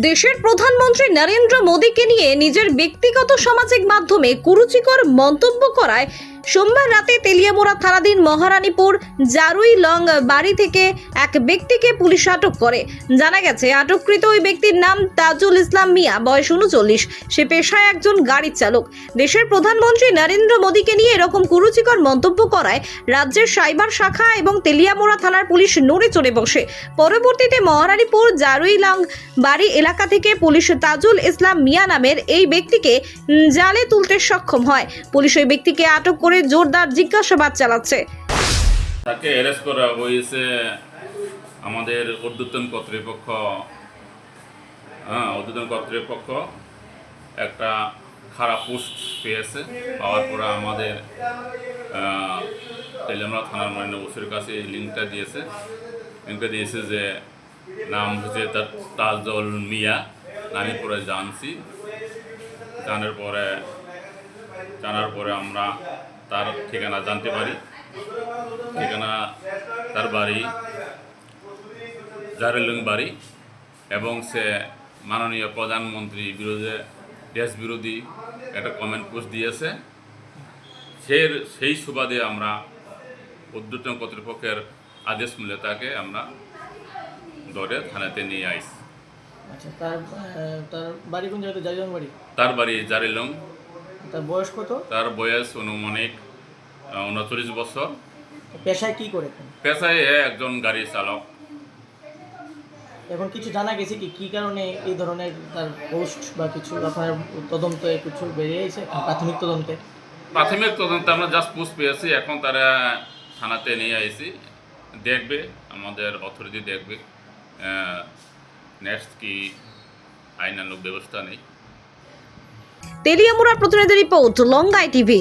দেশের প্রধানমন্ত্রী নরেন্দ্র মোদীকে নিয়ে নিজের ব্যক্তিগত সামাজিক মাধ্যমে কুরুচিকর মন্তব্য করায় সোমবার রাতে তেলিয়ামোড়া থানাধীন মহারানীপুর জারুই লং বাড়ি থেকে এক ব্যক্তিকে পুলিশ আটক করে। জানা গেছে, আটককৃত ওই ব্যক্তির নাম তাজুল ইসলাম মিয়া, বয়স উনচল্লিশ। সে পেশায় একজন গাড়ির চালক। দেশের প্রধানমন্ত্রী নরেন্দ্র মোদীকে নিয়ে এরকম কুরুচিকর মন্তব্য করায় রাজ্যের সাইবার শাখা এবং তেলিয়ামোড়া থানার পুলিশ নড়ে চড়ে বসে। পরবর্তীতে মহারানীপুর জারুই লং বাড়ি এলাকা থেকে পুলিশ তাজুল ইসলাম মিয়া নামের এই ব্যক্তিকে জালে তুলতে সক্ষম হয়। পুলিশ ওই ব্যক্তিকে আটক করে জোরদার জিজ্ঞাসাবাদ চালাচ্ছে। তাকে অ্যারেস্ট করা হয়েছে আমাদের ঊর্ধ্বতন কর্তৃপক্ষ। হ্যাঁ ঊর্ধ্বতন কর্তৃপক্ষ একটা খারাপ পোস্ট পেয়েছে। পাওয়ার পরে আমাদের তেলেমরা থানার মান্য ওসির কাছে লিঙ্কটা দিয়েছে। লিঙ্কটা দিয়েছে যে নাম হচ্ছে তার তাজল মিয়া আমি পরে জানছি। জানার পরে জানার পরে আমরা তার ঠিকানা জানতে পারি। ঠিকানা তার বাড়ি জারেলুং বাড়ি এবং সে মাননীয় প্রধানমন্ত্রী বিরোধী দেশ বিরোধী একটা কমেন্ট পোস্ট দিয়েছে। সে সেই সুবাদে আমরা উদ্যোতন কর্তৃপক্ষের আদেশ মিলে তাকে আমরা ধরে থানাতে নিয়ে আইছি। আচ্ছা তার বাড়ি কোন জায়গাতে? জারিরং বাড়ি? তার বাড়ি জারেলুং। তার বয়স কত? তার বয়স অনুমানিক উনচল্লিশ বছর। পেশায় কি করে পেশায় একজন গাড়ি চালক। এখন কিছু জানা গেছে কি কি কারণে এই ধরনের তার পোস্ট বা কিছু আপনার তদন্তে কিছু বেরিয়ে এসে প্রাথমিক তদন্তে? প্রাথমিক তদন্তে আমরা জাস্ট পোস্ট পেয়েছি এখন তারা থানাতে নিয়ে আইছি। দেখবে আমাদের অথরিটি দেখবে নেক্সট কি আইনানুগ ব্যবস্থা নেই। তেলিয়ামুড়ার প্রতিনিধি রিপোর্ট লঙ্গাই টিভি।